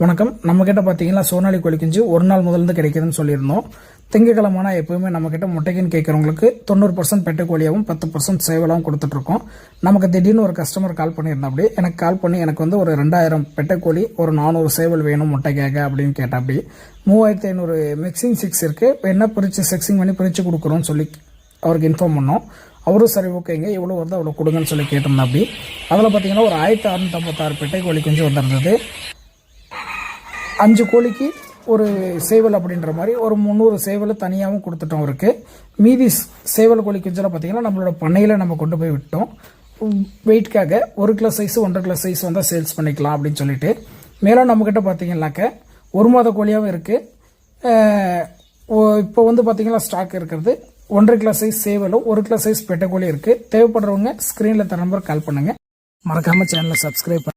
வணக்கம். நம்ம கிட்ட பார்த்தீங்கன்னா சோனாலி கோழிக்குஞ்சு ஒரு நாள் முதல்ந்து கிடைக்குதுன்னு சொல்லியிருந்தோம். திங்கக்கிழமைனா எப்பவுமே நம்ம கிட்ட முட்டைக்குன்னு கேட்குறவங்களுக்கு தொண்ணூறு பர்சன்ட் பெட்டை கோழியாகவும் பத்து பர்சன்ட் சேவலாகவும் கொடுத்துட்ருக்கோம். நமக்கு திடீர்னு ஒரு கஸ்டமர் கால் பண்ணியிருந்தா அப்படி எனக்கு கால் பண்ணி எனக்கு வந்து ஒரு ரெண்டாயிரம் பெட்டை கோழி ஒரு நானூறு சேவல் வேணும் முட்டை கேட்க அப்படின்னு கேட்டா அப்படி மூவாயிரத்தி ஐநூறு மிக்சிங் சிக்ஸ் இருக்குது என்ன பிரித்து செக்ஸிங் பண்ணி பிரித்து கொடுக்குறோன்னு சொல்லி அவருக்கு இன்ஃபார்ம் பண்ணோம். அவரும் சரி ஓகேங்க இவ்வளோ வருது அவ்வளோ கொடுங்கன்னு சொல்லி கேட்டிருந்தா அப்படி அதில் பார்த்தீங்கன்னா ஒரு ஆயிரத்தி அறுநூத்தம்பத்தாறு பெட்டை கோழி குஞ்சு வந்திருந்தது. அஞ்சு கோழிக்கு ஒரு சேவல் அப்படின்ற மாதிரி ஒரு முந்நூறு சேவல் தனியாகவும் கொடுத்துட்டோம் அவருக்கு. மீதி சேவல் கோழி குஞ்செல்லாம் பார்த்தீங்கன்னா நம்மளோட பண்ணையில் நம்ம கொண்டு போய் விட்டோம். வெயிட்காக ஒரு கிலோ சைஸ் ஒன்றரை கிலோ சைஸ் வந்தால் சேல்ஸ் பண்ணிக்கலாம் அப்படின்னு சொல்லிட்டு. மேலும் நம்மக்கிட்ட பார்த்தீங்கன்னாக்க ஒரு மாத கோழியாகவும் இருக்குது இப்போ வந்து பார்த்தீங்கன்னா ஸ்டாக் இருக்கிறது. ஒன்றரை கிலோ சைஸ் சேவலும் ஒரு கிலோ சைஸ் பெட்டை கோழி இருக்குது தேவைப்படுறவங்க ஸ்க்ரீனில் தர நம்பர் கால் பண்ணுங்கள் மறக்காமல் சேனலை சப்ஸ்கிரைப்